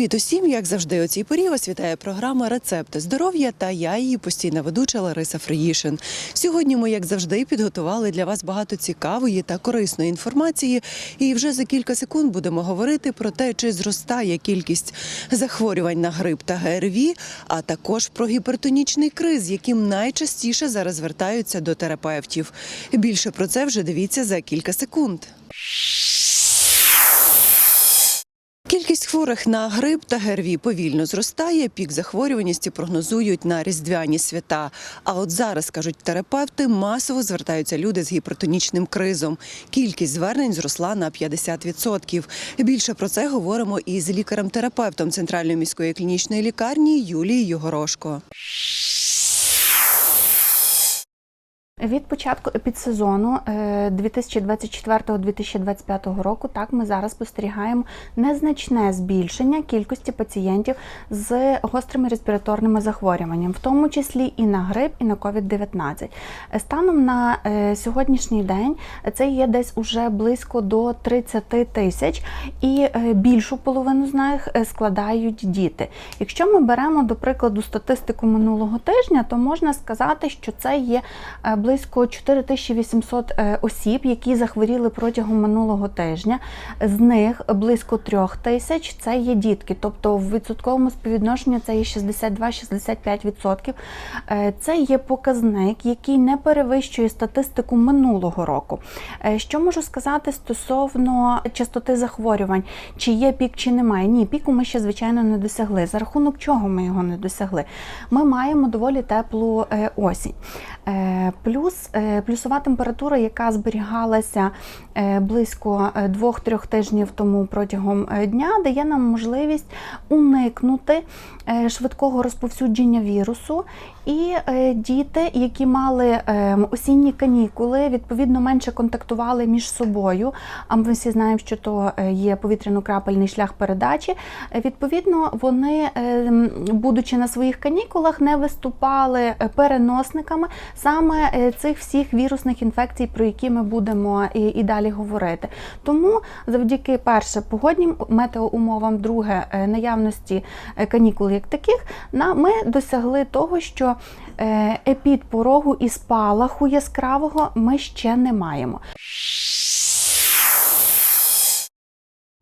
Привіт усім! Як завжди, у цій порі вас вітає програма Рецепти здоров'я та я її постійна ведуча Лариса Фриїшин. Сьогодні ми, як завжди, підготували для вас багато цікавої та корисної інформації. І вже за кілька секунд будемо говорити про те, чи зростає кількість захворювань на грип та ГРВІ, а також про гіпертонічний криз, яким найчастіше зараз звертаються до терапевтів. Більше про це вже дивіться за кілька секунд. Кількість хворих на грип та ГРВІ повільно зростає. Пік захворюваності прогнозують на різдвяні свята. А от зараз кажуть терапевти, масово звертаються люди з гіпертонічним кризом. Кількість звернень зросла на 50%. Більше про це говоримо із лікарем-терапевтом Центральної міської клінічної лікарні Юлією Горошко. Від початку епідсезону е, 2024-2025 року так ми зараз спостерігаємо незначне збільшення кількості пацієнтів з гострими респіраторними захворюваннями, в тому числі і на грип, і на COVID-19. Е, Станом на е, сьогоднішній день це є десь уже близько до 30 тисяч, і е, більшу половину з них е, складають діти. Якщо ми беремо до прикладу статистику минулого тижня, то можна сказати, що це є е, близько 4800 е, осіб, які захворіли протягом минулого тижня. З них близько 3 тисяч це є дітки, тобто в відсотковому співвідношенні це є 62-65%. Е, Це є показник, який не перевищує статистику минулого року. Е, Що можу сказати стосовно частоти захворювань? Чи є пік, чи немає? Ні, піку ми ще звичайно не досягли. За рахунок чого ми його не досягли? Ми маємо доволі теплу осінь. Е, Плюс е, плюсова температура, яка зберігалася е, близько 2-3 тижнів тому протягом е, дня, дає нам можливість уникнути е, швидкого розповсюдження вірусу. І е, діти, які мали е, осінні канікули, відповідно менше контактували між собою. А ми всі знаємо, що то е, є повітряно-крапельний шлях передачі. Е, Відповідно, вони, е, будучи на своїх канікулах, не виступали е, переносниками саме е, цих всіх вірусних інфекцій, про які ми будемо і, і далі говорити. Тому завдяки перше погоднім метеоумовам, друге е, наявності е, канікул як таких, ми досягли того, що е, епідпорогу і спалаху яскравого ми ще не маємо.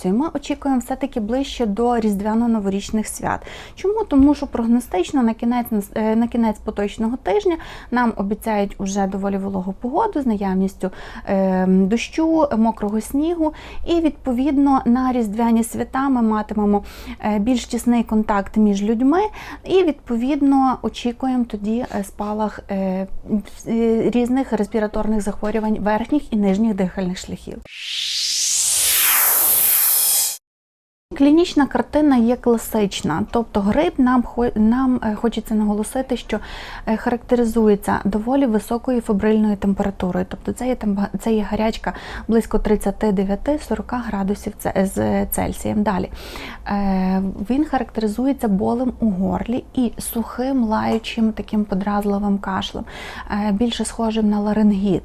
Ми очікуємо все-таки ближче до різдвяно-новорічних свят. Чому? Тому що прогностично на кінець е, на кінець поточного тижня нам обіцяють уже доволі вологу погоду з наявністю е, дощу, мокрого снігу, і відповідно на різдвяні свята ми матимемо е, більш тісний контакт між людьми, і відповідно очікуємо тоді е, спалах е, різних респіраторних захворювань верхніх і нижніх дихальних шляхів. Клінічна картина є класична, тобто грип нам нам е, хочеться наголосити, що е, характеризується доволі високою фебрильною температурою. Тобто це є це є гарячка близько 39-40 градусів з Цельсієм. Далі Е, він характеризується болем у горлі і сухим лаючим таким подразливим кашлем, е, більше схожим на ларингіт.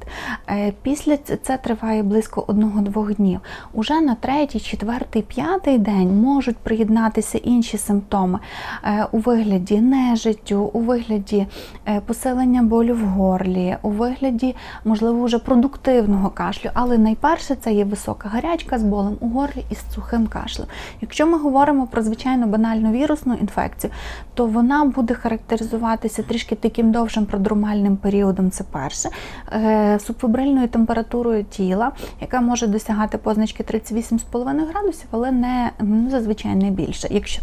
Е, Після це триває близько 1-2 днів. Уже на третій, четвертий, п'ятий день можуть приєднатися інші симптоми е, у вигляді нежиттю, у вигляді е, посилення болю в горлі, у вигляді, можливо, вже продуктивного кашлю. Але найперше це є висока гарячка з болем у горлі і з сухим кашлем. Якщо ми говоримо про звичайно банальну вірусну інфекцію, то вона буде характеризуватися трішки таким довшим продромальним періодом. Це перше, Е, субфебрильною температурою тіла, яка може досягати позначки 38,5 градусів, але не ну, зазвичай не більше. Якщо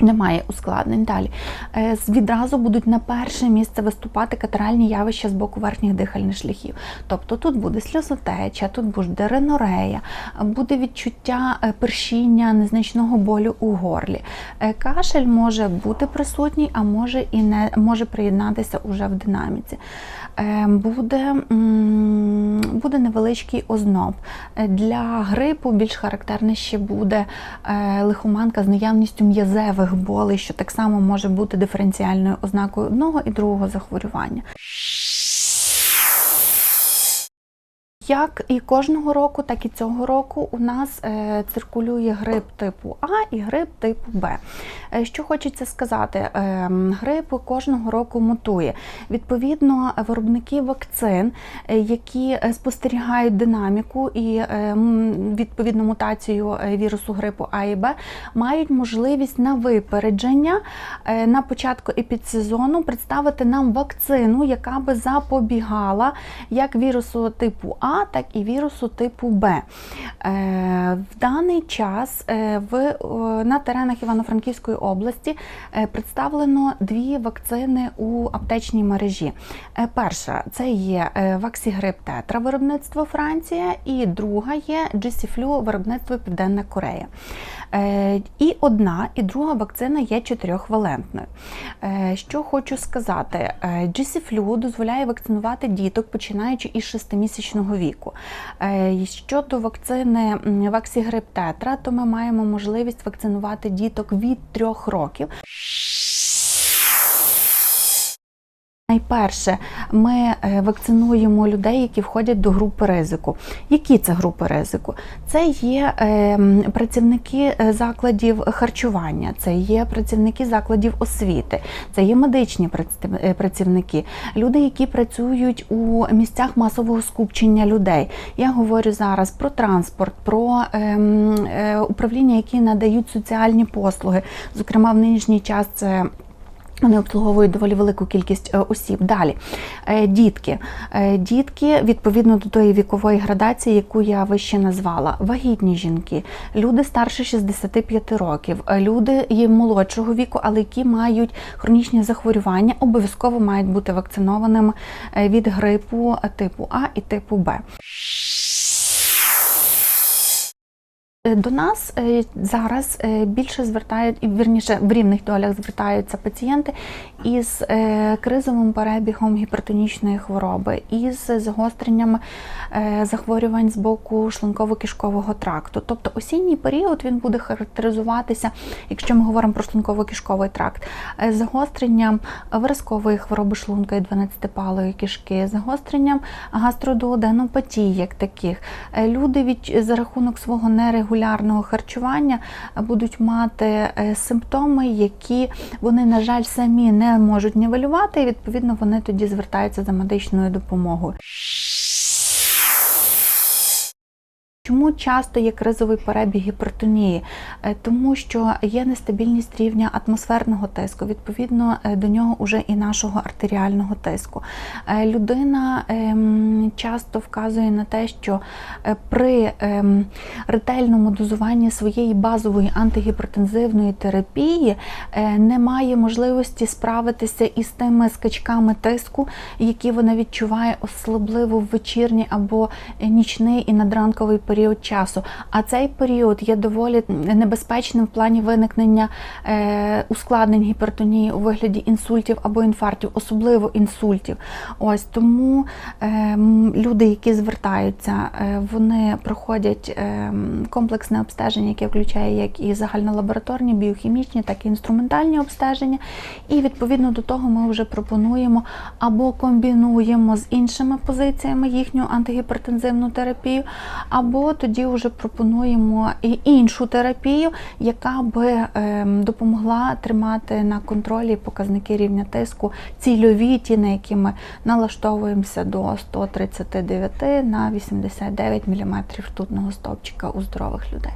немає ускладнень далі. Е, Відразу будуть на перше місце виступати катаральні явища з боку верхніх дихальних шляхів. Тобто тут буде сльозотеча, тут буде ринорея, буде відчуття е, першіння, незначного болю у горлі. Е, Кашель може бути присутній, а може і не може приєднатися уже в динаміці. Е, Буде, буде невеличкий озноб. Для грипу більш характерне ще буде е, лихоманка з наявністю м'язевих болей, що так само може бути диференціальною ознакою одного і другого захворювання. Як і кожного року, так і цього року у нас е, циркулює грип типу А і грип типу Б. Е, Що хочеться сказати, е, грип кожного року мутує. Відповідно, виробники вакцин, е, які спостерігають динаміку і відповідно мутацію вірусу грипу А і Б, мають можливість на випередження на початку епідсезону представити нам вакцину, яка би запобігала як вірусу типу А, так і вірусу типу Б. Е, В даний час е, е, на теренах Івано-Франківської області представлено дві вакцини у аптечній мережі. Перша це є Ваксігрип Тетра виробництво Франція, і друга є GC-Flu виробництво Південна Корея. Е, І одна, і друга вакцина є чотирьохвалентною. Е, Що хочу сказати, Е, GC-Flu дозволяє вакцинувати діток, починаючи із 6-місячного віку. Щодо вакцини Ваксігрип Тетра, то ми маємо можливість вакцинувати діток від 3 років. Найперше, ми е, вакцинуємо людей, які входять до групи ризику. Які це групи ризику? Це є е, працівники е, закладів харчування, це є працівники закладів освіти, це є медичні е, працівники, люди, які працюють у місцях масового скупчення людей. Я говорю зараз про транспорт, про е, м, е, управління, які надають соціальні послуги. Зокрема, в нинішній час це. Вони обслуговують доволі велику кількість е, осіб. Далі Е, дітки. Е, Дітки відповідно до тої вікової градації, яку я вище назвала. Вагітні жінки, люди старше 65 років, люди молодшого віку, але які мають хронічні захворювання, обов'язково мають бути вакцинованими від грипу типу А і типу Б. До нас е, зараз е, більше звертають, і вірніше в рівних долях звертаються пацієнти із е, кризовим перебігом гіпертонічної хвороби, із загостреннями е, захворювань з боку шлунково-кишкового тракту. Тобто осінній період він буде характеризуватися, якщо ми говоримо про шлунково-кишковий тракт, е, загостренням виразкової хвороби шлунка і 12-палої кишки, загостренням гастродуоденопатії, як таких. Е, Люди від за рахунок свого нерегулярного харчування е, будуть мати е, симптоми, які вони, на жаль, самі не можуть нівелювати, і відповідно вони тоді звертаються за медичною допомогою. Чому часто є кризовий перебіг гіпертонії? Е, Тому що є нестабільність рівня атмосферного тиску, відповідно е, до нього уже і нашого артеріального тиску. Е, Людина ем, часто вказує на те, що при ем, ретельному дозуванні своєї базової антигіпертензивної терапії немає можливості справитися із тими скачками тиску, які вона відчуває особливо в вечірній або нічний і надранковий період часу. А цей період є доволі небезпечним в плані виникнення е, ускладнень гіпертонії у вигляді інсультів або інфарктів, особливо інсультів. Ось тому е, люди, які звертаються, е, вони проходять комплексне обстеження, яке включає як і загальнолабораторні, біохімічні, так і інструментальні обстеження. І відповідно до того ми вже пропонуємо або комбінуємо з іншими позиціями їхню антигіпертензивну терапію, або тоді вже пропонуємо і іншу терапію, яка би ем, допомогла тримати на контролі показники рівня тиску цільові, ті, на які ми налаштовуємося до 139 на 89 мм ртутного стовпчика у здорових людей.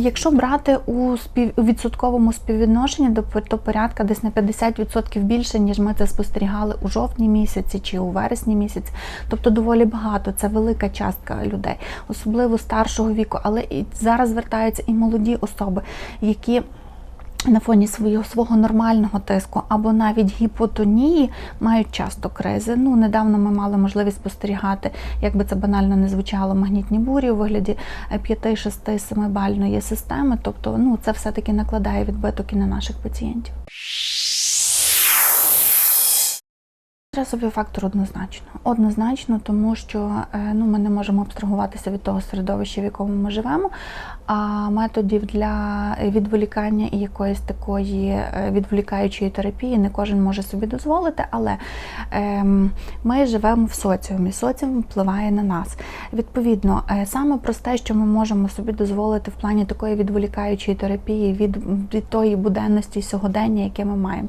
Якщо брати у спів відсотковому співвідношенні, то порядка десь на 50% більше, ніж ми це спостерігали у жовтні місяці чи у вересні місяці. Тобто доволі багато. Це велика частка людей, особливо старшого віку. Але і зараз звертаються і молоді особи, які на фоні свого свого нормального тиску або навіть гіпотонії мають часто кризи. Ну недавно ми мали можливість спостерігати, як би це банально не звучало, магнітні бурі у вигляді 5, 6, 7 бальної системи. Тобто, ну це все таки накладає відбиток і на наших пацієнтів. Стресовий фактор однозначно. Однозначно, тому що е, ну, ми не можемо абстрагуватися від того середовища, в якому ми живемо. А методів для відволікання і якоїсь такої е, відволікаючої терапії не кожен може собі дозволити, але ем, ми живемо в соціумі. Соціум впливає на нас. Відповідно, е, саме просте, що ми можемо собі дозволити в плані такої відволікаючої терапії від, від тої буденності сьогодення, яке ми маємо.